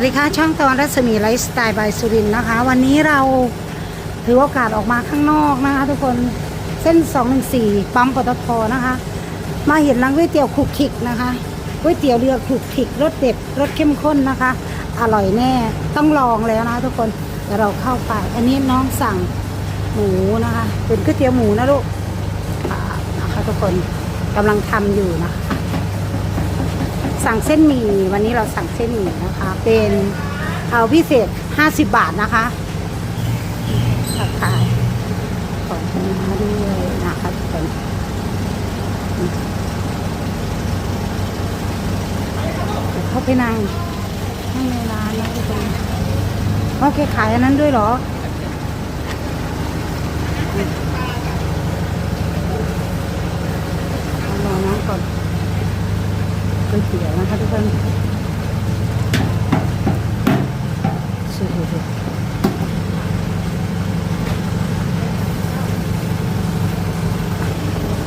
วัสดีค่ะช่องตอนรัศมีไลฟ์สไตล์บายสุรินนะคะ วันนี้เราถือโอกาสออกมาข้างนอกนะคะทุกคนเส้น 214 ปั๊มปตทนะคะ มาเห็นร้านก๋วยเตี๋ยวขลุกขลิกนะคะก๋วยเตี๋ยวเรือขลุกขลิกรสเด็ดรสเข้มข้นนะคะ อร่อยแน่ต้องลองแล้วนะะทุกคนเดี๋ยวเราเข้าไป อันนี้น้องสั่งหมูนะคะ เป็นก๋วยเตี๋ยวหมูนะลูกนะคะทุกคนกำลังทำอยู่นะคะ สั่งเส้นหมี่วันนี้เราสั่งเส้นหมี่นะคะ เป็นเอาพิเศษ 50 บาทนะคะราคาของมาด้วยนะคะทุกคนเข้าไปนั่งนั่งในร้านนะทุกคนโอเคขายอันนั้นด้วยเหรอเอารอน้องก่อน ก๋วยเตี๋ยวนะคะทุกคนสุด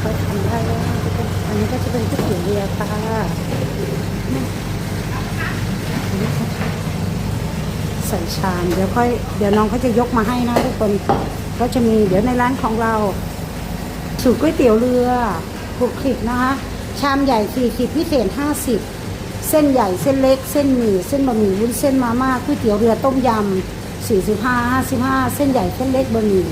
เขาทำได้แล้วนะทุกคนอันนี้ก็จะเป็นก๋วยเตี๋ยวเรือค่ะใส่ชามเดี๋ยวค่อยเดี๋ยวน้องเขาจะยกมาให้นะทุกคนก็จะมีเดี๋ยวในร้านของเรา สูตรก๋วยเตี๋ยวเรือคลุกคลิกนะคะ ชามใหญ่40พิเศษ50 เส้นใหญ่เส้นเล็ก เส้นหมี่เส้นบะหมี่วุ้นเส้นมาม่าก๋วยเตี๋ยวเรือต้มยำ45 55 เส้นใหญ่เส้นเล็กบะหมี่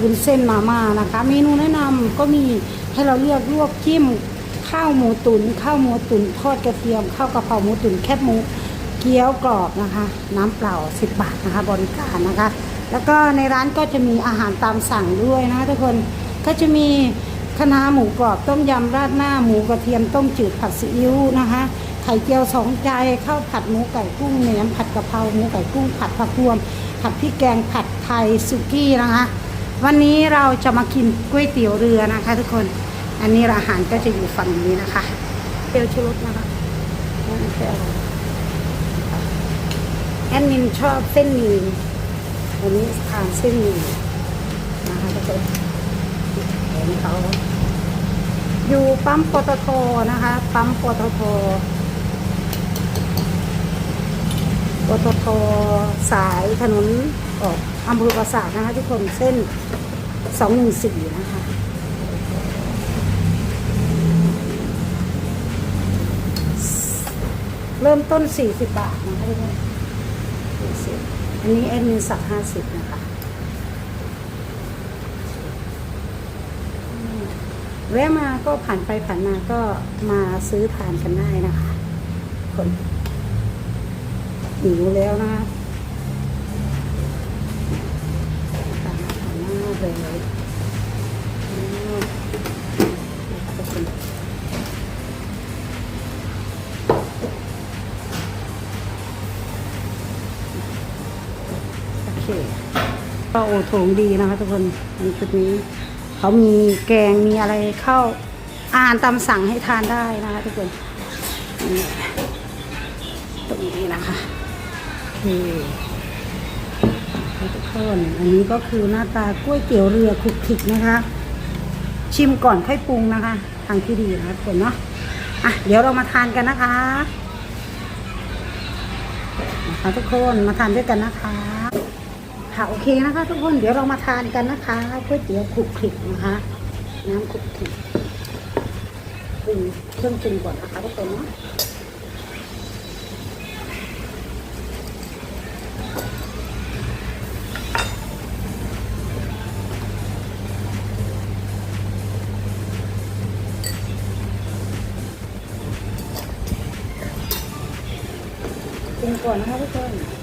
วุ้นเส้นมาม่านะคะ เมนูแนะนำก็มีให้เราเลือกลวกจิ้มข้าวหมูตุน๋นข้าวหมูตุ๋นทอดกระเทียมข้าวกะเพราหมูตุ๋นแคบหมูเกี๊ยวกรอบนะคะ น้ำเปล่า 10 บาทนะคะ บริการนะคะ แล้วก็ในร้านก็จะมีอาหารตามสั่งด้วยนะคะทุกคนก็จะมี คะน้าหมูกรอบต้มยำราดหน้าหมูกระเทียมต้มจืดผัดซีอิ๊วนะคะ ไข่เจียวสองใจข้าวผัดหมูไก่กุ้งแหนมผัดกะเพราหมูไก่กุ้งผัดผักรวม ผัดพริกแกงผัดไทยสุกี้นะคะ วันนี้เราจะมากินก๋วยเตี๋ยวเรือนะคะ ทุกคนอันนี้อาหารก็จะอยู่ฝั่งนี้นะคะเตียวชูรสนะคะแอดมินชอบเส้นหมี่วันนี้ทานเส้นหมี่นะคะทุกคน นเขา อยู่ปั๊มปตทนะคะ ปั๊มปตทปตทสายถนนออกอำเภอปราสาทนะคะ ทุกคนเส้นสองหนึ่งสี่นะคะเริ่มต้นสี่สิบบาทนะคะทุกคน40อันนี้แอดมินสั่งห้าสิบนะคะ แวะมาก็ผ่านไปผ่านมาก็มาซื้อทานกันได้นะคะคนหิวแล้วนะคะตามผ่านหน้าเลยโอเคก็โอโถงดีนะคะทุกคนในจุดนี้ เขามีแกงมีอะไรเข้าอาหารตามสั่งให้ทานได้นะคะทุกคนตรงนี้นะคะโอเคทุกคนอันนี้ก็คือหน้าตาก๋วยเตี๋ยวเรือคลุกคลิกนะคะ ชิมก่อนค่อยปรุงนะคะ ทางที่ดีนะคะทุกคนเนาะอะเดี๋ยวเรามาทานกันนะคะนะคะทุกคนมาทานด้วยกันนะคะ ค่ะโอเคนะคะ ทุกคนเดี๋ยวเรามาทานกันนะคะก๋วยเตี๋ยวคลุกคลิกนะคะ น้ำคลุกคลิกปรุงเครื่องปรุงก่อนนะคะทุกคนเนาะปรุงก่อนนะคะทุกคน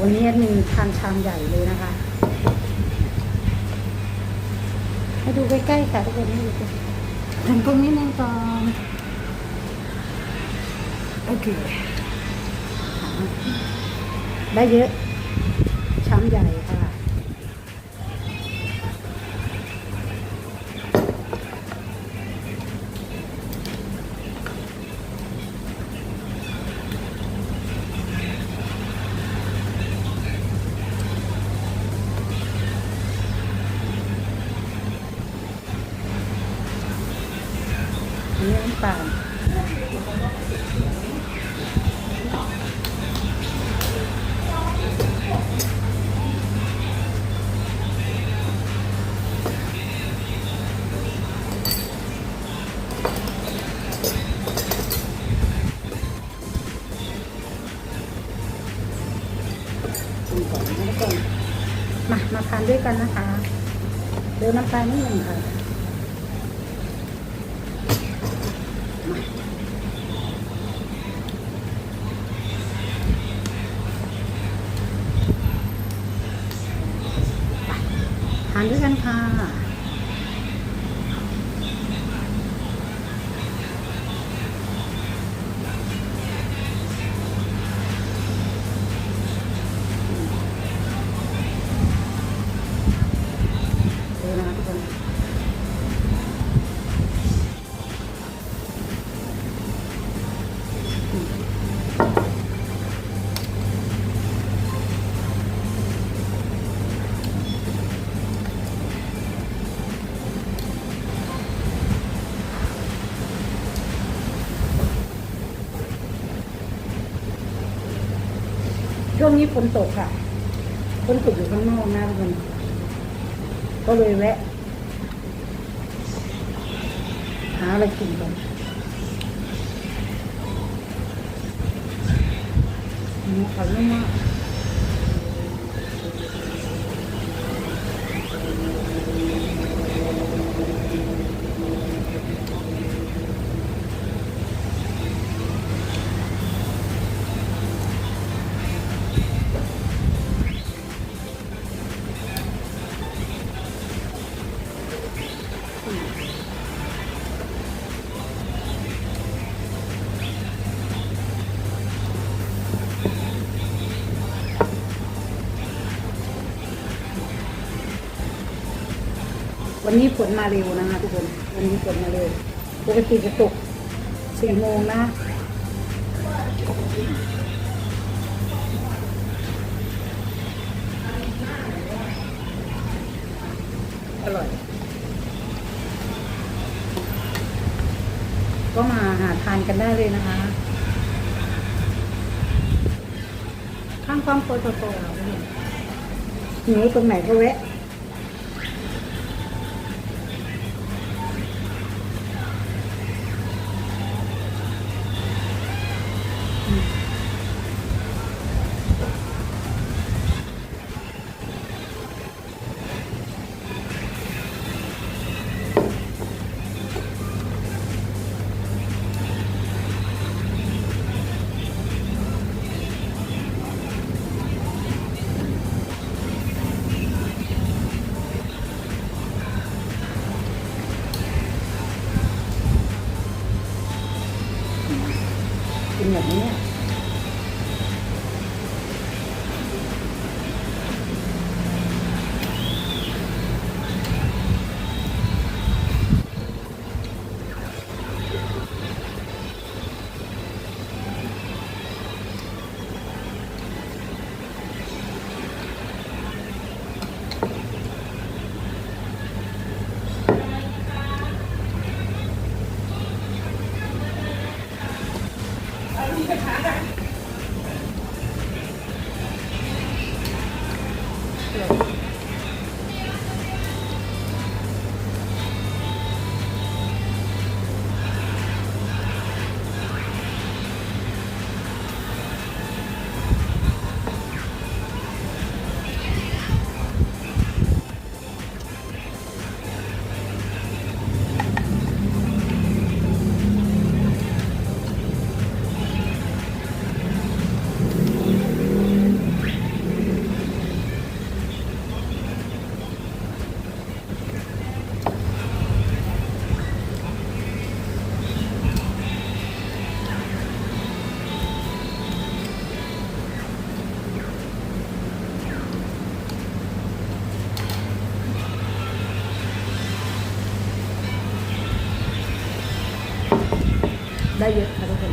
วันนี้มีทานชามใหญ่เลยนะคะให้ดูใกล้ๆค่ะทุกคนให้ดูใกล้ทำตรงนี้นึงก่อนโอเคได้เยอะชามใหญ่่ตานมา มาทานด้วยกันนะคะ เดินน้ำตาลนิดหนึ่งค่ะ ทานด้วยกันค่ะ ช่วงนี้ฝนตกค่ะฝนตกอยู่ข้างนอกนะทุกคนก็เลยแวะ หาอะไรกินก่อนหมูเขานุ่มมาก วันนี้ฝนมาเร็วนะคะทุกคน วันนี้ฝนมาเร็ว ปกติจะตกสี่โมงนะอร่อย ก็มาหาทานกันได้เลยนะคะ ข้างความโปรโตโตเราเนี่ยหิวตรงไหนก็แวะ กินแบ ได้เยอะค่ะทุกคน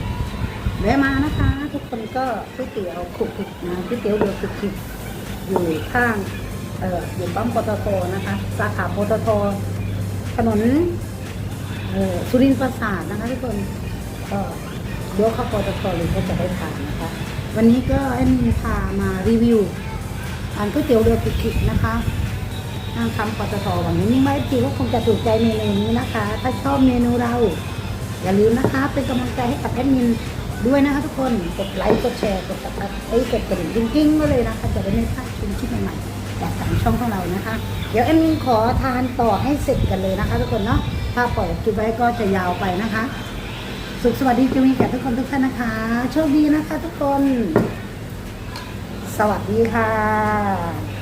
แวะมานะคะ ทุกคนก็ก๋วยเตี๋ยวขลุกขลิกนะก๋วยเตี๋ยวเรือขลุกขลิกอยู่ข้างเอ่ออยู่ปั๊มปตทนะคะ สาขาปตทถนนเอ่อสุรินทร์ปราสาทนะคะทุกคนก็เดี๋ยวเข้าปตทเลยก็จะได้ทานนะคะ วันนี้ก็แอดมินพามารีวิวอ่านก๋วยเตี๋ยวเรือขลุกขลิกนะคะทางคำปตทหวังนี้ไม่จีก็คงจะถูกใจเมนูนี้นะคะ ถ้าชอบเมนูเรา อย่าลืมนะคะ เป็นกำลังใจให้กับแอดมินด้วยนะคะทุกคนกดไลค์กดแชร์กดติดตามไอ้กดกระดิ่งกิ้งๆไว้เลยนะคะจะได้ไม่พลาดชมคลิปใหม่ๆจากทางช่องของเรานะคะ เดี๋ยวแอมมินขอทานต่อให้เสร็จกันเลยนะคะ ทุกคนเนาะถ้าปล่อยคลิปไว้ก็จะยาวไปนะคะ สุขสวัสดีจะมีแก่ทุกคนทุกท่านนะคะโชคดีนะคะ ทุกคน สวัสดีค่ะ